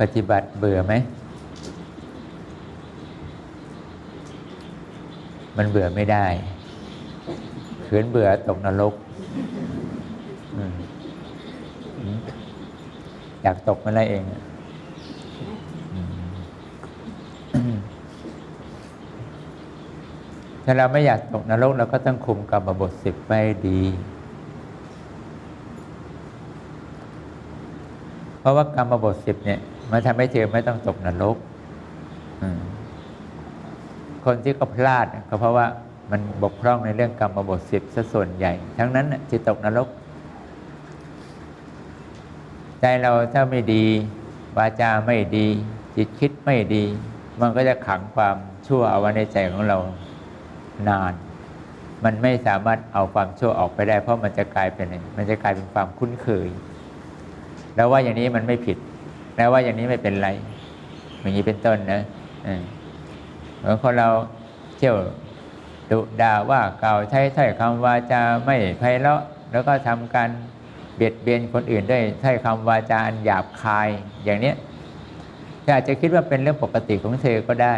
ปฏิบัติเบื่อไหม มันเบื่อไม่ได้เขืนเบื่อตกนรกอยากตกมันอะไรเองถ้าเราไม่อยากตกนรกเราก็ต้องคุมกรรมบทสิบไว้ดี เพราะว่ากรรมบทสิบเนี่ย มันทำให้เธอไม่ต้องตกนรกคนที่ก็พลาดก็เพราะว่ามันบกพร่องในเรื่องกรรมบทสิบซะส่วนใหญ่ ทั้งนั้นน่ะตกนรก ใจเราถ้าไม่ดี วาจาไม่ดี จิตคิดไม่ดี มันก็จะขังความชั่วเอาไว้ในใจของเรานาน มันไม่สามารถเอาความชั่วออกไปได้ เพราะมันจะกลายเป็นอะไรมันจะกลายเป็นความคุ้นเคย แล้วว่าอย่างนี้มันไม่ผิด แล้วว่าอย่างนี้ไม่เป็นไร อย่างนี้เป็นต้นนะเหมือนคนเราเที่ยวดุด่าว่าเก่าใช้ถ้อยคำวาจาไม่ไพเราะแล้วก็ทำการเบียดเบียนคนอื่นด้วยถ้อยคำวาจาอันหยาบคายอย่างเนี้ยเธออาจจะคิดว่าเป็นเรื่องปกติของเธอก็ได้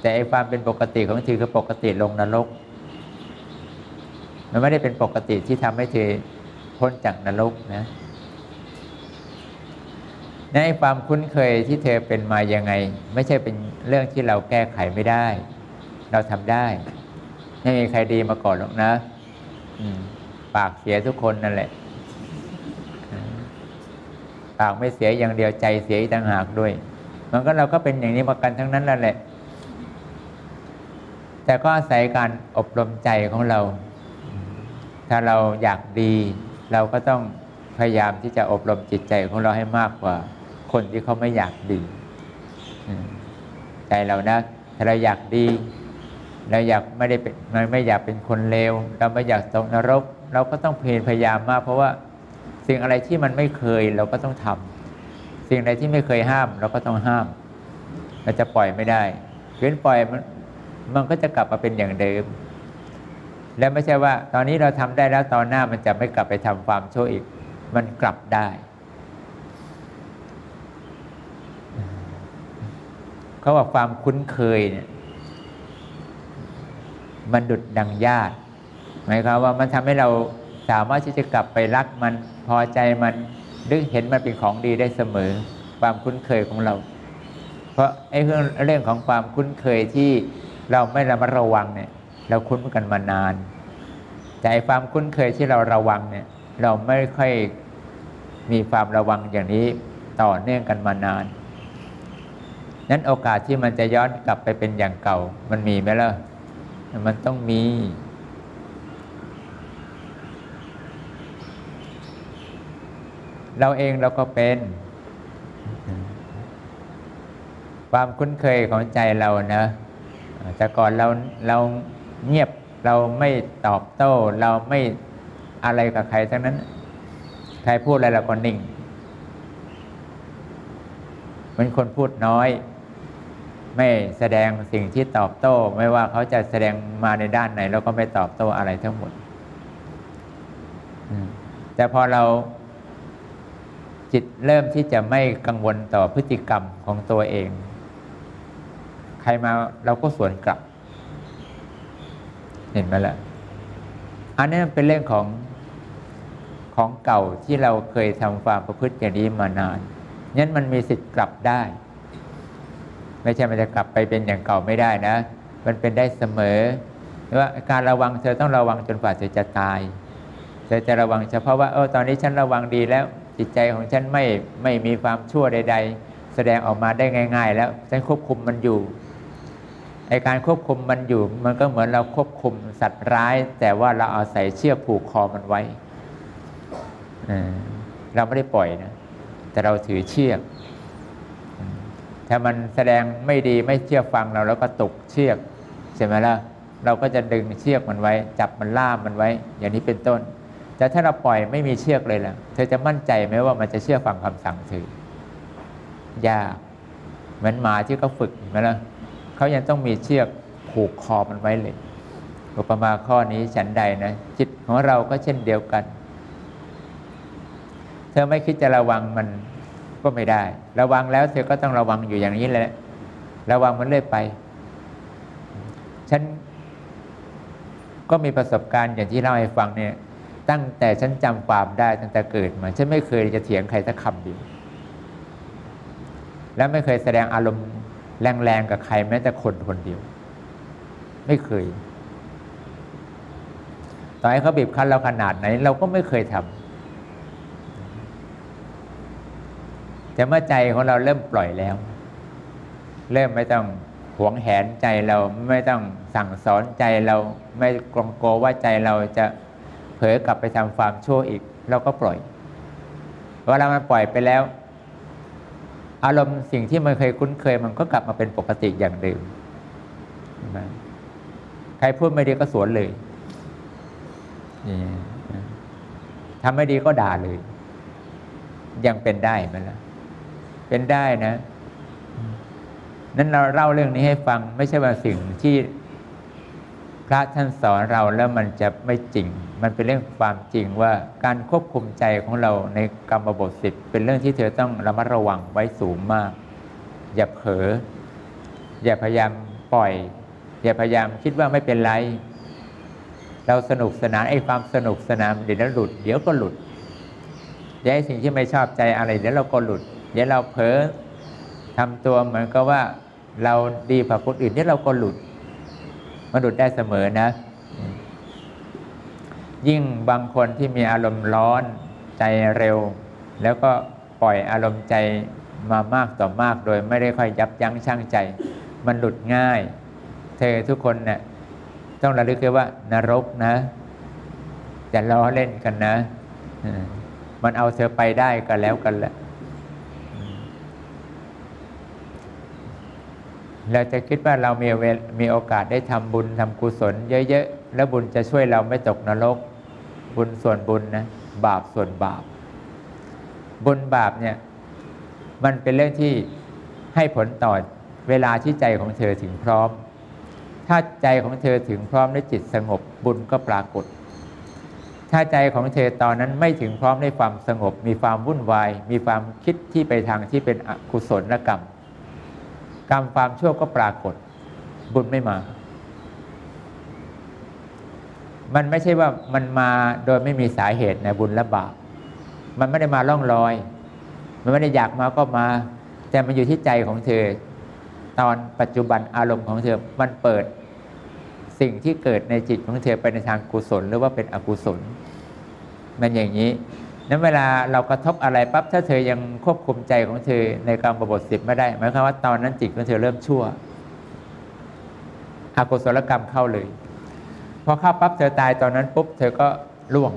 แต่ไอ้ความเป็นปกติของเธอคือปกติลงนรก มันไม่ได้เป็นปกติที่ทำให้เธอพ้นจากนรกนะ ในความคุ้นเคยที่เธอเป็นมายังไง ไม่ใช่เป็นเรื่องที่เราแก้ไขไม่ได้ เราทำได้ไม่มีใครดีมาก่อนหรอกนะอืปากเสียทุกคนนั่นแหละปากไม่เสียอย่างเดียวใจเสียอีกต่างหากด้วย มันก็เราก็เป็นอย่างนี้มากันทั้งนั้นนั่นแหละ แต่ก็อาศัยการอบรมใจของเรา ถ้าเราอยากดี เราก็ต้องพยายามที่จะอบรมจิตใจของเราให้มากกว่า คนที่เขาไม่อยากดีใจเรานะถ้าเราอยากดีเราอยากไม่ได้เป็นไม่ไม่อยากเป็นคนเลวเราไม่อยากตกนรก เราก็ต้องเพียรพยายามมาก เพราะว่าสิ่งอะไรที่มันไม่เคยเราก็ต้องทำสิ่งใดที่ไม่เคยห้าม เราก็ต้องห้าม เราจะปล่อยไม่ได้เว้นปล่อยมันมันก็จะกลับมาเป็นอย่างเดิม และไม่ใช่ว่า ตอนนี้เราทำได้แล้วตอนหน้ามันจะไม่กลับไปทำความชั่วอีก มันกลับได้ เขาว่าความคุ้นเคยเนี่ยมันดุดดังญาติหมายความว่ามันทำให้เราสามารถที่จะกลับไปรักมันพอใจมันหรือเห็นมันเป็นของดีได้เสมอ ความคุ้นเคยของเรา เพราะไอ้เรื่องเรื่องของความคุ้นเคยที่เราไม่ระมัดระวังเนี่ย เราคุ้นกันมานานแต่ไอ้ความคุ้นเคยที่เราระวังเนี่ย เราไม่ค่อยมีความระวังอย่างนี้ต่อเนื่องกันมานาน นั้นโอกาสที่มันจะย้อนกลับไปเป็นอย่างเก่า มันมีไหมล่ะ มันต้องมี เราเองเราก็เป็น ความคุ้นเคยของใจเรานะ แต่ก่อนเราเราเงียบเราไม่ตอบโต้ เราไม่อะไรกับใครทั้งนั้น ใครพูดอะไรเราก็นิ่งเป็นคนพูดน้อย ไม่แสดงสิ่งที่ตอบโต้ ไม่ว่าเขาจะแสดงมาในด้านไหนเราก็ไม่ตอบโต้อะไรทั้งหมดแต่พอเราจิตเริ่มที่จะไม่กังวลต่อพฤติกรรมของตัวเอง ใครมาเราก็สวนกลับ เห็นไหมล่ะอันนี้เป็นเรื่องของของเก่าที่เราเคยทำความประพฤติอย่างนี้มานานงั้นมันมีสิทธิ์กลับได้ ไม่ใช่มันจะกลับไปเป็นอย่างเก่าไม่ได้นะ มันเป็นได้เสมอว่าการระวังเธอต้องระวังจนกว่าเธอจะตาย เธอจะระวังเฉพาะว่าเออตอนนี้ฉันระวังดีแล้วจิตใจของฉันไม่ไม่มีความชั่วใด ๆ แสดงออกมาได้ง่าย ๆ แล้วฉันควบคุมมันอยู่ไอการควบคุมมันอยู่ มันก็เหมือนเราควบคุมสัตว์ร้าย แต่ว่าเราเอาใส่เชือกผูกคอมันไว้เออเราไม่ได้ปล่อยนะ แต่เราถือเชือก ถ้ามันแสดงไม่ดีไม่เชื่อฟังเราแล้วก็ตกเชือกใช่ไหมล่ะเราก็จะดึงเชือกมันไว้ จับมันล่ามมันไว้ อย่างนี้เป็นต้น แต่ถ้าเราปล่อยไม่มีเชือกเลยล่ะ เธอจะมั่นใจไหมว่ามันจะเชื่อฟังคำสั่งเธอยากเหมือนหมาที่เขาฝึกเห็นไหมล่ะเขายังต้องมีเชือกผูกคอมันไว้เลยอุปมาข้อนี้ฉันใดนะจิตของเราก็เช่นเดียวกัน เธอไม่คิดจะระวังมัน ก็ไม่ได้ ระวังแล้วเธอก็ต้องระวังอยู่อย่างนี้แหละ ระวังมันเรื่อยไป ฉันก็มีประสบการณ์อย่างที่เล่าให้ฟังเนี่ย ตั้งแต่ฉันจำความได้ตั้งแต่เกิดมา ฉันไม่เคยจะเถียงใครสักคำเดียวและไม่เคยแสดงอารมณ์แรงๆกับใครแม้แต่คนคนเดียว ไม่เคย ต่อให้เขาบีบคั้นเราขนาดไหน เราก็ไม่เคยทำ แต่เมื่อใจของเราเริ่มปล่อยแล้ว เริ่มไม่ต้องหวงแหนใจเราไม่ต้องสั่งสอนใจเราไม่กลัวกลัวว่าใจเราจะเผลอกลับไปทำความชั่วอีก เราก็ปล่อยเวลามันปล่อยไปแล้ว อารมณ์สิ่งที่มันเคยคุ้นเคย มันก็กลับมาเป็นปกติอย่างเดิมเห็นไหมใครพูดไม่ดีก็สวนเลยนี่ทำไม่ดีก็ด่าเลย ยังเป็นได้ไหมล่ะ เป็นได้นะ นั้นเราเล่าเรื่องนี้ให้ฟังไม่ใช่ว่าสิ่งที่พระท่านสอนเราแล้วมันจะไม่จริง มันเป็นเรื่องความจริงว่าการควบคุมใจของเราในกรรมบทสิบเป็นเรื่องที่เธอต้องระมัดระวังไว้สูงมาก อย่าเผลอ อย่าพยายามปล่อย อย่าพยายามคิดว่าไม่เป็นไร เราสนุกสนานไอ้ความสนุกสนานเดี๋ยวหลุด เดี๋ยวก็หลุดเดี๋ยวไอ้สิ่งที่ไม่ชอบใจอะไรเดี๋ยวเราก็หลุด ดี๋ยวเราเผลอทำตัวเหมือนกับว่าเราดีกว่าคนอื่นเดี๋ยวเราก็หลุดมันหลุดได้เสมอนะ ยิ่งบางคนที่มีอารมณ์ร้อนใจเร็ว แล้วก็ปล่อยอารมณ์ใจมามากต่อมากโดยไม่ได้ค่อยยับยั้งชั่งใจ มันหลุดง่าย เธอทุกคนเนี่ยต้องระลึกไว้ว่านรกนะจะล้อเล่นกันนะมมันเอาเธอไปได้ก็แล้วกันแหละอืม เราจะคิดว่าเรามีเวมีโอกาสได้ทำบุญทำกุศลเยอะๆ แล้วบุญจะช่วยเราไม่ตกนรก บุญส่วนบุญนะบาปส่วนบาป บุญบาปเนี่ยมันเป็นเรื่องที่ให้ผลต่อเวลาที่ใจของเธอถึงพร้อม ถ้าใจของเธอถึงพร้อมด้วยจิตสงบบุญก็ปรากฏ ถ้าใจของเธอตอนนั้นไม่ถึงพร้อมด้วยความสงบ มีความวุ่นวาย มีความคิดที่ไปทางที่เป็นอกุศลกรรม กรรมความชั่วก็ปรากฏ บุญไม่มา มันไม่ใช่ว่ามันมาโดยไม่มีสาเหตุในบุญและบาปมันไม่ได้มาล่องลอย มันไม่ได้อยากมาก็มา แต่มันอยู่ที่ใจของเธอ ตอนปัจจุบันอารมณ์ของเธอมันเปิดสิ่งที่เกิดในจิตของเธอไปในทางกุศล หรือว่าเป็นอกุศล มันอย่างนี้ นั้นเวลาเรากระทบอะไรปั๊บถ้าเธอยังควบคุมใจของเธอในการรมบทสิบไม่ได้หมายความว่าตอนนั้นจิตของเธอเริ่มชั่วอกุศลกรรมเข้าเลยพอเข้าปั๊บเธอตายตอนนั้นปุ๊บเธอก็ล่วง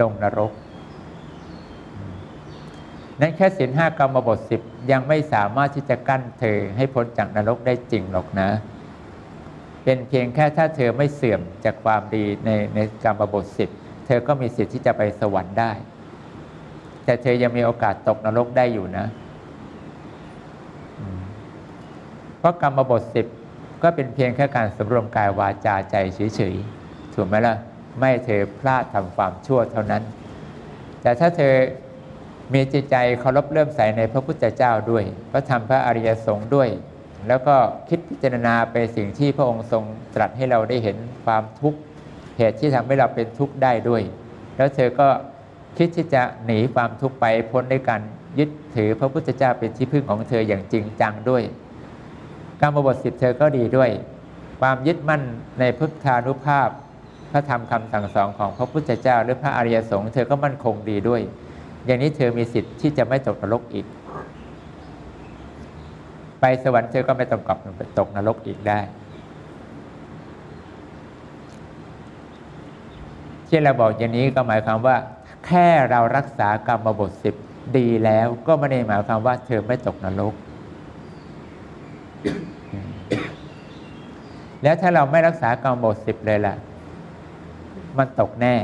ลงนรก นั้นแค่ศีลห้ากรรมบทสิบยังไม่สามารถที่จะกั้นเธอให้พ้นจากนรกได้จริงหรอกนะ เป็นเพียงแค่ถ้าเธอไม่เสื่อมจากความดีในในกรรมบทสิบ ธอก็มีสิทธิ์ที่จะไปสวรรค์ได้ แต่เธอยังมีโอกาสตกนรกได้อยู่นะ เพราะกรรมบทสิบก็เป็นเพียงแค่การสำรวมกายวาจาใจเฉยๆ ถูกไหมล่ะ ไม่เธอพลาดทำความชั่วเท่านั้น แต่ถ้าเธอมีจิตใจเคารพเลื่มใสในพระพุทธเจ้าด้วย พระธรรมพระอริยสงฆ์ด้วย แล้วก็คิดพิจารณาไปสิ่งที่พระองค์ทรงตรัสให้เราได้เห็นความทุกข์ เหตุที่ทำให้เราเป็นทุกข์ได้ด้วย แล้วเธอก็คิดที่จะหนีความทุกข์ไปพ้นด้วยการยึดถือพระพุทธเจ้าเป็นที่พึ่งของเธออย่างจริงจังด้วยการมบทสิบเธอก็ดีด้วย ความยึดมั่นในพุทธานุภาพ พระธรรมคำสั่งสอนของพระพุทธเจ้า หรือพระอริยสงฆ์เธอก็มั่นคงดีด้วย อย่างนี้เธอมีสิทธิ์ที่จะไม่ตกนรกอีก ไปสวรรค์เธอก็ไม่ต้องกลับตกนรกอีกได้ ที่เราบอกอย่างนี้ก็หมายความว่า แค่เรารักษากรรมบทสิบดีแล้วก็ไม่ได้หมายความว่าเธอไม่ตกนรก แล้วถ้าเราไม่รักษากรรมบทสิบเลยล่ะ มันตกแน่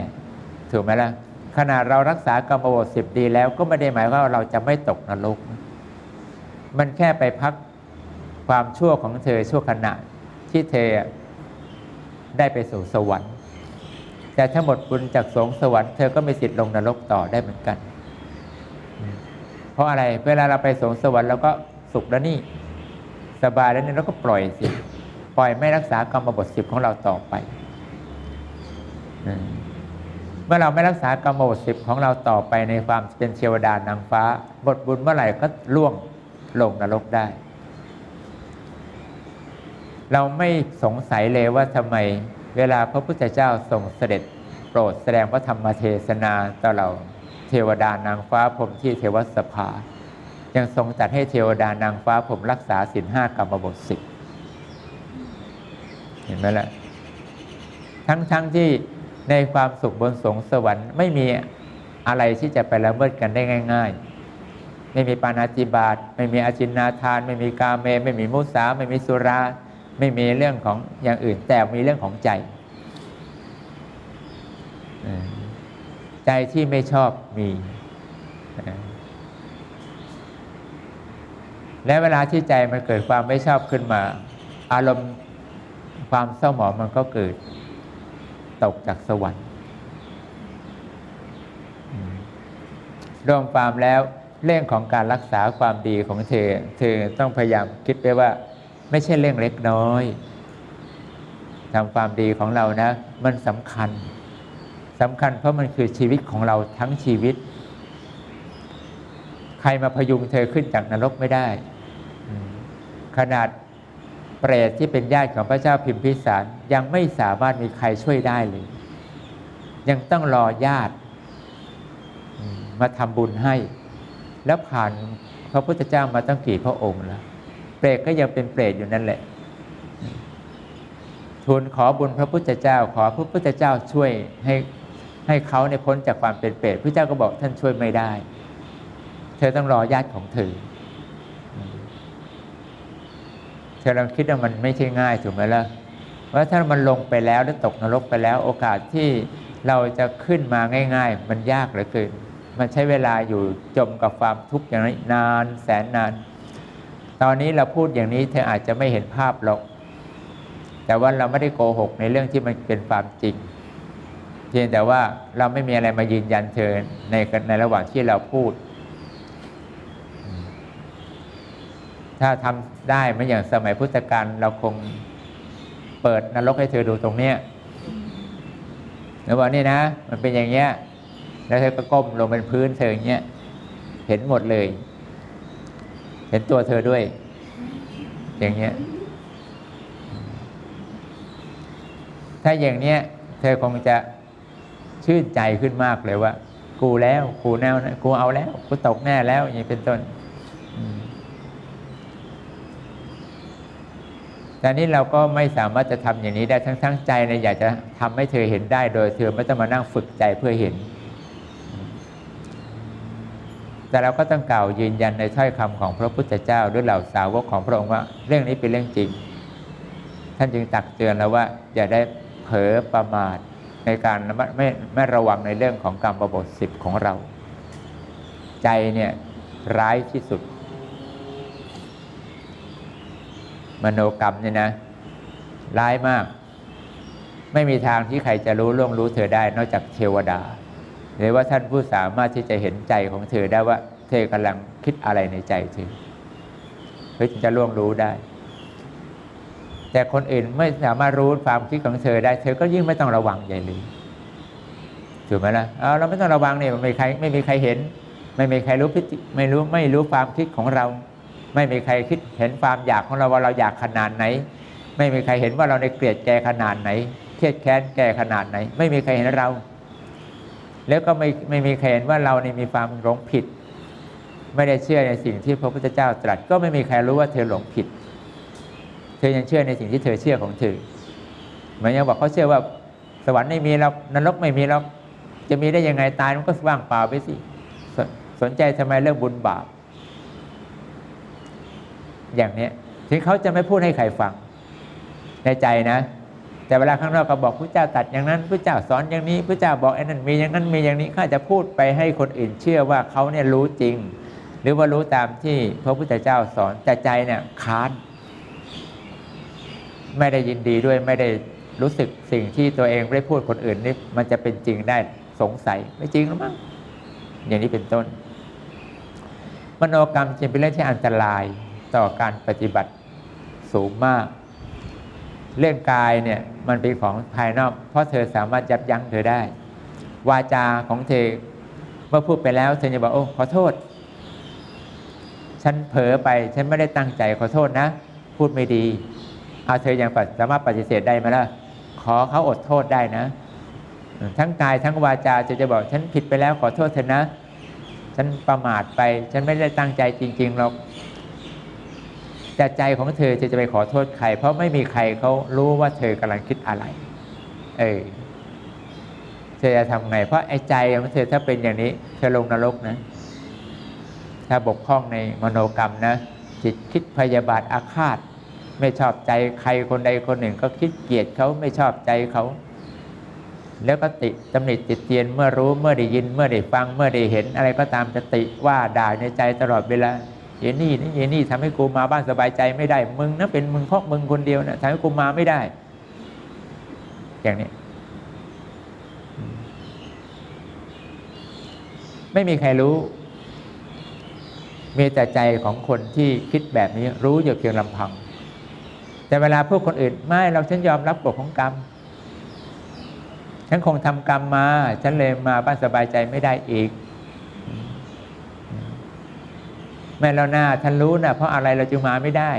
ถูกไหมล่ะขนาดเรารักษากรรมบทสิบดีแล้วก็ไม่ได้หมายว่าเราจะไม่ตกนรก มันแค่ไปพักความชั่วของเธอชั่วขณะที่เธอได้ไปสู่สวรรค์ แต่ถ้าหมดบุญจากสงสวรรค์เธอก็มีสิทธิ์ลงนรกต่อได้เหมือนกัน เพราะอะไรเวลาเราไปสงสวรรค์เราก็สุขแล้วนี่สบายแล้วนี่เราก็ปล่อยสิปล่อยไม่รักษากรรมบทสิบของเราต่อไปเมื่อเราไม่รักษากรรมบทสิบของเราต่อไปในความเป็นเทวดานางฟ้า บทบุญเมื่อไหร่ก็ล่วงลงนรกได้ เราไม่สงสัยเลยว่าทำไม เวลาพระพุทธเจ้าทรงเสด็จโปรดแสดงพระธรรมเทศนาต่อเราเทวดานางฟ้าผมที่เทวสภา ยังทรงจัดให้เทวดานางฟ้าผมรักษาศีลห้ากรรมบทสิบเห็นไหมล่ะทั้งๆทที่ในความสุขบนสวงสวรรค์ไม่มีอะไรที่จะไปละเมิดกันได้ง่าย ๆ ไม่มีปานาติบาตไม่มีอาจินนาทาน ไม่มีกาเม ไม่มีมุสา ไม่มีสุรา ไม่มีเรื่องของอย่างอื่น แต่มีเรื่องของใจ ใจที่ไม่ชอบมี และเวลาที่ใจมันเกิดความไม่ชอบขึ้นมา อารมณ์ความเศร้าหมองมันก็เกิดตกจากสวรรค์รวมความแล้วเรื่องของการรักษาความดีของเธอ เธอต้องพยายามคิดไปว่า ไม่ใช่เรื่องเล็กน้อยทำความดีของเรานะ มันสำคัญสำคัญเพราะมันคือชีวิตของเราทั้งชีวิต ใครมาพยุงเธอขึ้นจากนรกไม่ได้ ขนาดเปรตที่เป็นญาติของพระเจ้าพิมพิสารยังไม่สามารถมีใครช่วยได้เลย ยังต้องรอญาติมมาทำบุญให้ แล้วผ่านพระพุทธเจ้ามาตั้งกี่พระองค์แล้ว เปรตก็ยังเป็นเปรตอยู่นั่นแหละ ทูลขอบุญพระพุทธเจ้า ขอพระพุทธเจ้าช่วยให้ให้เขาในพ้นจากความเป็นเปรตพระเจ้าก็บอกท่านช่วยไม่ได้ เธอต้องรอญาติของเธอเธอลองคิดว่ามันไม่ใช่ง่ายถูกไหมล่ะว่าถ้ามันลงไปแล้วแล้วตกนรกไปแล้ว โอกาสที่เราจะขึ้นมาง่าย ๆ มันยากเหลือเกินมันใช้เวลาอยู่จมกับความทุกข์อย่างนี้นานแสนนาน ตอนนี้เราพูดอย่างนี้เธออาจจะไม่เห็นภาพหรอก แต่ว่าเราไม่ได้โกหกในเรื่องที่มันเป็นความจริง เพียงแต่ว่าเราไม่มีอะไรมายืนยันเธอในในระหว่างที่เราพูด ถ้าทำได้ไม่อย่างสมัยพุทธกาลเราคงเปิดนรกให้เธอดูตรงเนี้ยแล้วบอกนี่นะ มันเป็นอย่างเงี้ย แล้วเธอก็ก้มลงเป็นพื้นเธออย่างเงี้ย เห็นหมดเลย เห็นตัวเธอด้วย อย่างเงี้ย ถ้าอย่างเนี้ย เธอคงจะชื่นใจขึ้นมากเลยว่า กูแล้ว กูแนวกูเอาแล้ว กูตกแน่แล้ว อย่างนี้เป็นต้นแต่นี้เราก็ไม่สามารถจะทำอย่างนี้ได้ทั้งทั้งใจเนี่ยอยากจะทำให้เธอเห็นได้โดย เธอไม่ต้องมานั่งฝึกใจเพื่อเห็น แต่เราก็ต้องกล่าวยืนยันในถ้อยคำของพระพุทธเจ้าด้วยเหล่าสาวกของพระองค์ว่าเรื่องนี้เป็นเรื่องจริง ท่านจึงตักเตือนแล้วว่าอย่าได้เผลอประมาทในการไม่ไม่ไม่ระวังในเรื่องของกรรมบทสิบของเรา ใจเนี่ยร้ายที่สุด มโนกรรมเนี่ยนะ ร้ายมาก ไม่มีทางที่ใครจะรู้ล่วงรู้เธอได้นอกจากเทวดา หรือว่าท่านผู้สามารถที่จะเห็นใจของเธอได้ว่า เธอกำลังคิดอะไรในใจเธอเพื่อจะล่วงรู้ได้ แต่คนอื่นไม่สามารถรู้ความคิดของเธอได้ เธอก็ยิ่งไม่ต้องระวังใหญ่เลยถูกไหมล่ะเอาเราไม่ต้องระวังเนี่ยไม่มีใครไม่มีใครเห็น ไม่มีใครรู้พิจิไม่รู้ไม่รู้ความคิดของเรา ไม่มีใครคิดเห็นความอยากของเราว่าเราอยากขนาดไหน ไม่มีใครเห็นว่าเราในเกลียดแกขนาดไหนเครียดแค้นแกขนาดไหน ไม่มีใครเห็นเรา แล้วก็ไม่ไม่มีใครเห็นว่าเราในมีความหลงผิด ไม่ได้เชื่อในสิ่งที่พระพุทธเจ้าตรัส ก็ไม่มีใครรู้ว่าเธอหลงผิด เธอยังเชื่อในสิ่งที่เธอเชื่อของเธอเหมือนยังบอกเขาเชื่อว่าสวรรค์ไม่มีแล้วนรกไม่มีแล้วจะมีได้ยังไงตายมันก็ว่างเปล่าไปสิสสนใจทำไมเรื่องบุญบาป อย่างเนี้ยถึงเขาจะไม่พูดให้ใครฟังในใจนะ แต่เวลาข้างนอกก็บอกพระเจ้าตัดอย่างนั้นพระเจ้าสอนอย่างนี้พระเจ้าบอกไอ้นั่นมีอย่างนั้นมีอย่างนี้ข้าจะพูดไปให้คนอื่นเชื่อว่าเขาเนี่ยรู้จริง หรือว่ารู้ตามที่พระพุทธเจ้าสอนแต่ใจเนี่ยค้านไม่ได้ยินดีด้วยไม่ได้รู้สึกสิ่งที่ตัวเองได้พูดคนอื่นนี่มันจะเป็นจริงได้สงสัยไม่จริงหรือมั้งอย่างนี้เป็นต้น มโนกรรมจึงเป็นเรื่องที่อันตรายต่อการปฏิบัติสูงมาก เรื่องกายเนี่ย มันเป็นของภายนอก เพราะเธอสามารถยับยั้งเธอได้ วาจาของเธอเมื่อพูดไปแล้วเธอจะบอกโอ้ขอโทษ ฉันเผลอไปฉันไม่ได้ตั้งใจขอโทษนะ พูดไม่ดีเอาเธอยังสามารถปฏิเสธได้ไหมล่ะขอเขาอดโทษได้นะ ทั้งกายทั้งวาจาจะจะบอกฉันผิดไปแล้วขอโทษเธอนะ ฉันประมาทไป ฉันไม่ได้ตั้งใจจริงๆหรอก แต่ใจของเธอจะจะไปขอโทษใคร เพราะไม่มีใครเขารู้ว่าเธอกำลังคิดอะไร เออเธอจะทำไง เพราะไอ้ใจของเธอถ้าเป็นอย่างนี้ เธอลงนรกนะ ถ้าบกพร่องในมโนกรรมนะจิตคิดพยาบาทอาฆาต ไม่ชอบใจใครคนใดคนหนึ่ง ก็คิดเกลียดเขาไม่ชอบใจเขา แล้วก็ติตำหนิติเตียนเมื่อรู้เมื่อได้ยินเมื่อได้ฟังเมื่อได้เห็น อะไรก็ตามจะติว่าด่าในใจตลอดเวลา เยนี่นี่เยนี่ทำให้กูมาบ้านสบายใจไม่ได้ มึงนะเป็นมึงเพราะมึงคนเดียวนะทำให้กูมาไม่ได้ อย่างนี้ ไม่มีใครรู้ มีแต่ใจของคนที่คิดแบบนี้รู้อยู่เพียงลำพัง แต่เวลาพวกคนอื่น ไม่เราฉันยอมรับกฎของกรรม ฉันคงทำกรรมมา ฉันเลยมาบ้านสบายใจไม่ได้อีก แม่เราหน้าท่านรู้นะเพราะอะไรเราจึงมาไม่ได้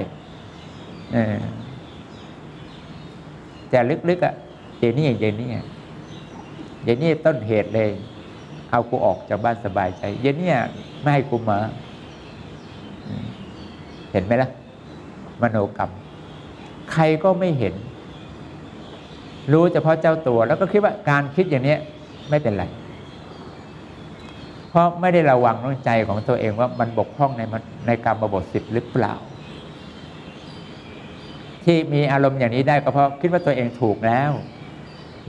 แต่ลึกๆอะ่ะเจนี่เจนี่เจนี่ต้นเหตุเลย เอากูออกจากบ้านสบายใจ เจนี่ไม่ให้กูมาเห็นไหมล่ะ มโนกรรม ใครก็ไม่เห็น รู้เฉพาะเจ้าตัว แล้วก็คิดว่าการคิดอย่างนี้ไม่เป็นไร เพราะไม่ได้ระวังน้ใจของตัวเองว่ามันบกพร่องในในกรรมบทสิบหรือเปล่า ที่มีอารมณ์อย่างนี้ได้ก็เพราะคิดว่าตัวเองถูกแล้ว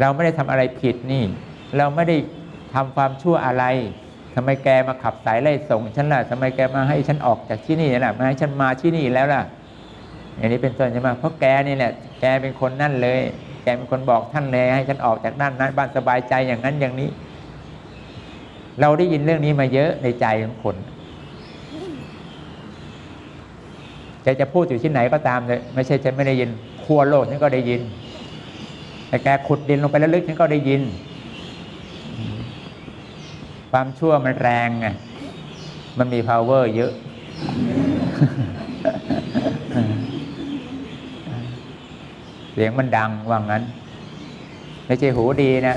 เราไม่ได้ทำอะไรผิดนี่ เราไม่ได้ทำความชั่วอะไรทำไมแกมาขับสายไล่ส่งฉันล่ะทำไมแกมาให้ฉันออกจากที่นี่ล่ะมาให้ฉันมาที่นี่แล้วล่ะ อย่างนี้เป็นต้นใช่ไหมเพราะแกนี่แหละแกเป็นคนนั่นเลย แกเป็นคนบอกท่านเลยให้ฉันออกจากด้านนั้นบ้านสบายใจอย่างนั้นอย่างนี้ เราได้ยินเรื่องนี้มาเยอะในใจของคนจะจะพูดอยู่ที่ไหนก็ตามเลยไม่ใช่ฉันไม่ได้ยินครัวโลกฉันก็ได้ยินแต่แกขุดดินลงไปแล้วลึกฉันก็ได้ยิน ความชั่วมันแรงไงมันมี power เยอะ เสียงมันดังว่างั้น ไม่ใช่หูดีนะ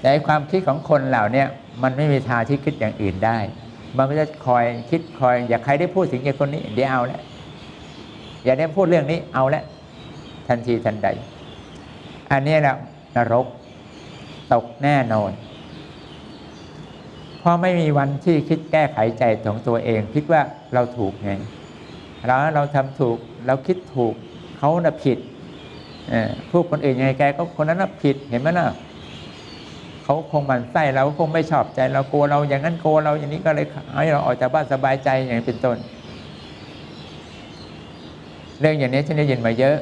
แต่ความคิดของคนเหล่านี้มันไม่มีทางที่คิดอย่างอื่นได้ มันไม่จะคอยคิดคอย อยากใครได้พูดถึงอย่คนนี้เดี๋ยวเอาล้วอย่าได้พูดเรื่องนี้เอาล้วทันทีทันใด อันนี้แหละนรกตกแน่นอนเพราะไม่มีวันที่คิดแก้ไขใจของตัวเอง คิดว่าเราถูกไงเราเราทำถูกเราคิดถูกเขาน่ะผิดผู้คนอื่นยังไงแกก็คนนั้นน่ะผิดเห็นไหมล่ะ เขาคงมันไส้เราคงไม่ชอบใจเรากลัวเราอย่างนั้นกลัวเราอย่างนี้ก็เลยให้เราออกจากบ้านสบายใจอย่างเป็นต้น เรื่องอย่างนี้ฉันได้ยินมาเยอะ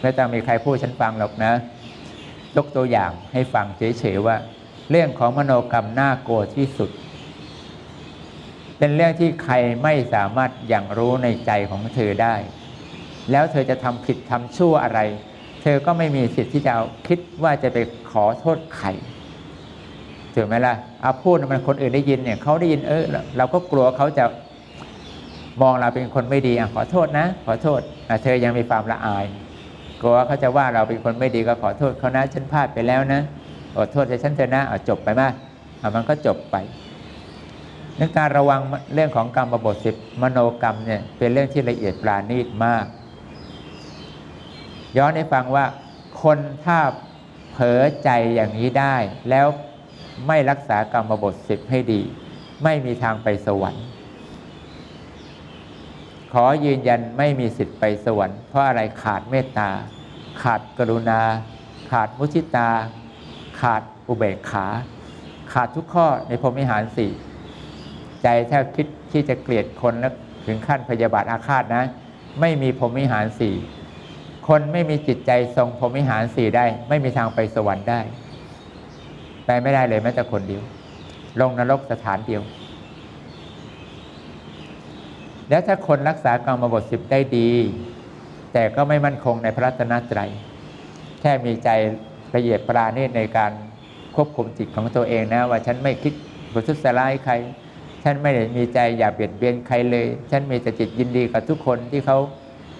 ไม่ต้องมีใครพูดฉันฟังหรอกนะ ยกตัวอย่างให้ฟังเฉยๆว่า เรื่องของมโนกรรมน่ากลัวที่สุด เป็นเรื่องที่ใครไม่สามารถอย่างรู้ในใจของเธอได้ แล้วเธอจะทำผิดทำชั่วอะไร เธอก็ไม่มีสิทธิ์ที่จะคิดว่าจะไปขอโทษใคร ถูกไหมล่ะเอาพูดมันคนอื่นได้ยินเนี่ยเขาได้ยินเออเราก็กลัวเขาจะมองเราเป็นคนไม่ดีอะขอโทษนะ ขอโทษเธอยังมีความละอายกลัวเขาจะว่าเราเป็นคนไม่ดีก็ขอโทษเขานะฉันพลาดไปแล้วนะขอโทษแต่ฉันเถอะนะเอาจบไปมาเอามันก็จบไปในการระวังเรื่องของกรรมบทสิบมโนกรรมเนี่ยเป็นเรื่องที่ละเอียดปราณีตมาก ย้อนให้ฟังว่าคนถ้าเผลอใจอย่างนี้ได้ แล้ว ไม่รักษากรรมบทสิบให้ดี ไม่มีทางไปสวรรค์ ขอยืนยันไม่มีสิทธิ์ไปสวรรค์ เพราะอะไรขาดเมตตา ขาดกรุณา ขาดมุทิตา ขาดอุเบกขา ขาดทุกข้อในพรมิหารสี่ใจถ้าคิดที่จะเกลียดคนแล้วถึงขั้นพยาบาทอาฆาตนะ ไม่มีพรมิหารสี่คนไม่มีจิตใจทรงพรมิหารสี่ได้ ไม่มีทางไปสวรรค์ได้ ไปไม่ได้เลยแม้แต่คนเดียว ลงนรกสถานเดียว แล้วถ้าคนรักษากรรมบทสิบได้ดี แต่ก็ไม่มั่นคงในพระรัตนตรัย แค่มีใจละเอียดปราณีตในการควบคุมจิตของตัวเองนะ ว่าฉันไม่คิดประทุษร้ายใคร ฉันไม่ได้มีใจอยากเบียดเบียนใครเลย ฉันมีแต่จิตยินดีกับทุกคนที่เขา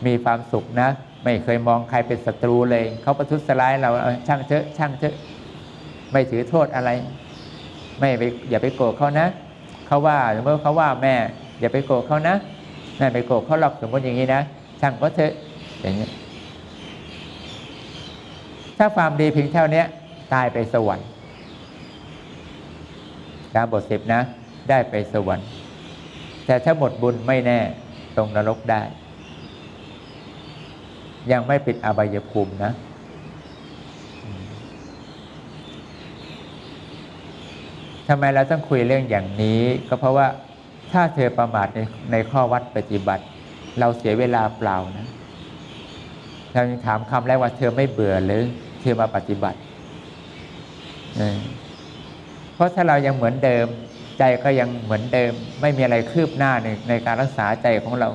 มีความสุขนะ ไม่เคยมองใครเป็นศัตรูเลย เขาประทุษร้ายเราช่างเถอะช่างเถอะ ไม่ถือโทษอะไร ไม่ไปอย่าไปโกรธเขานะเขาว่าสมมติเขาว่าแม่ อย่าไปโกรธเขานะแม่ไปโกรธเขาหรอกสมมติอย่างนี้นะช่างก็เถอะอย่างนี้ถ้าความดีเพียงเท่านี้ตายไปสวรรค์ตามบทสิบนะ ได้ไปสวรรค์ แต่ถ้าหมดบุญไม่แน่ตรงนรกได้ ยังไม่ปิดอบายภูมินะ ทำไมเราต้องคุยเรื่องอย่างนี้ ก็เพราะว่าถ้าเธอประมาทในในข้อวัดปฏิบัติ เราเสียเวลาเปล่านะเรายังถามคำแรกว่าเธอไม่เบื่อหรือเธอมาปฏิบัติเออเพราะถ้าเรายังเหมือนเดิม ใจก็ยังเหมือนเดิม ไม่มีอะไรคืบหน้าในในการรักษาใจของเรา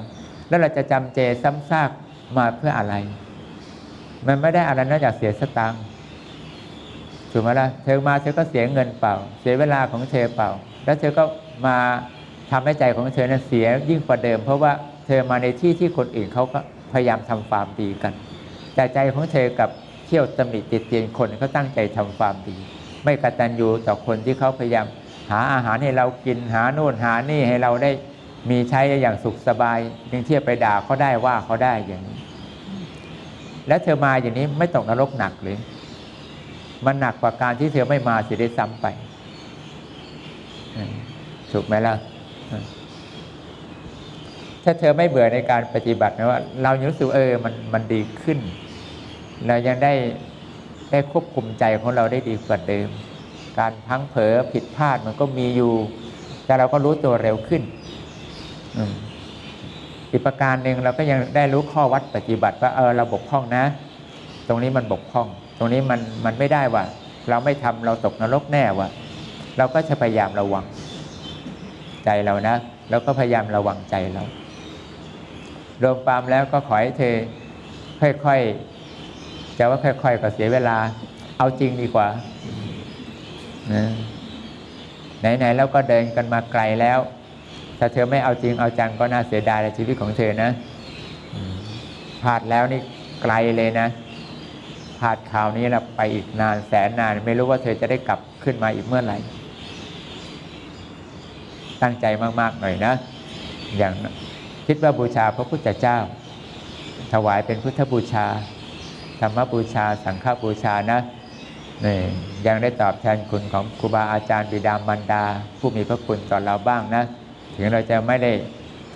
แล้วเราจะจำเจซ้ำซากมาเพื่ออะไร มันไม่ได้อะไรนอกจากเสียสตางค์ ถูกไหมล่ะเธอมาเธอก็เสียเงินเปล่า เสียเวลาของเธอเปล่า แล้วเธอก็มาทำให้ใจของเธอนั้นเสียยิ่งกว่าเดิม เพราะว่าเธอมาในที่ที่คนอื่นเขาก็พยายามทำความดีกัน แต่ใจของเธอกับเที่ยวตำหนิติดเตียนคนเขาตั้งใจทำความดี ไม่กตัญญูต่อคนที่เขาพยายามหาอาหารให้เรากินหาโน่นหานี่ให้เราได้มีใช้อย่างสุขสบายยังเที่ยวไปด่าเขาได้ว่าเขาได้อย่างนี้ แล้วเธอมาอย่างนี้ไม่ตกนรกหนักหรือ มันหนักกว่าการที่เธอไม่มาเสียได้ซ้ำไปถูกไหมล่ะถ้าเธอไม่เบื่อในการปฏิบัตินะว่า เรายังรู้สึกเออมันมันดีขึ้น เรายังได้ได้ควบคุมใจของเราได้ดีกว่าเดิม การพังเผลอผิดพลาดมันก็มีอยู่ แต่เราก็รู้ตัวเร็วขึ้นอีกประการหนึ่งเราก็ยังได้รู้ข้อวัดปฏิบัติว่าเออเราบกพร่องนะ ตรงนี้มันบกพร่อง รงนี้มันมันไม่ได้ว่ะเราไม่ทำเราตกนรกแน่ว่ะเราก็จะพยายามระวังใจเรานะแล้วก็พยายามระวังใจเรารวมความแล้วก็ขอให้เธอค่อยๆจะว่าค่อย ๆ ก็เสียเวลา เอาจริงดีกว่านะไหนๆแล้วก็เดินกันมาไกลแล้ว ถ้าเธอไม่เอาจริงเอาจังก็น่าเสียดายในชีวิตของเธอนะพลาดแล้วนี่ไกลเลยนะาดคราวนี้เราไปอีกนานแสนนาน ไม่รู้ว่าเธอจะได้กลับขึ้นมาอีกเมื่อไหร่ ตั้งใจมาก ๆ หน่อยนะ อย่างคิดว่าบูชาพระพุทธเจ้า ถวายเป็นพุทธบูชา ธรรมบูชา สังฆบูชานะนี่ยังได้ตอบแทนคุณของครูบาอาจารย์บิดามารดา ผู้มีพระคุณต่อเราบ้างนะ ถึงเราจะไม่ได้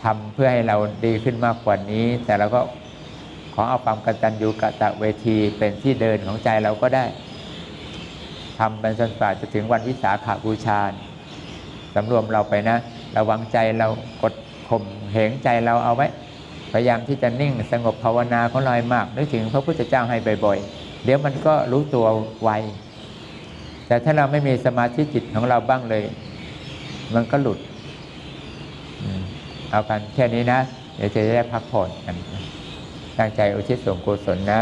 ทำเพื่อให้เราดีขึ้นมากกว่านี้ แต่เราก็ อเอาความกตัญญูกะตะเวทีเป็นที่เดินของใจเราก็ได้ทำเป็นจนกว่าจะถึงวันวิสาขาบูชาสำรวมเราไปนะ ระวังใจเรากดข่มเหงใจเราเอาไว้ พยายามที่จะนิ่งสงบภาวนาของเราให้มากนึกถึงพระพุทธเจ้าให้บ่อยๆ เดี๋ยวมันก็รู้ตัวไวแต่ถ้าเราไม่มีสมาธิจิตของเราบ้างเลย มันก็หลุด เอากันแค่นี้นะ เดี๋ยวจะได้พักผ่อนกัน ตั้งใจอุทิศส่วนกุศลนะ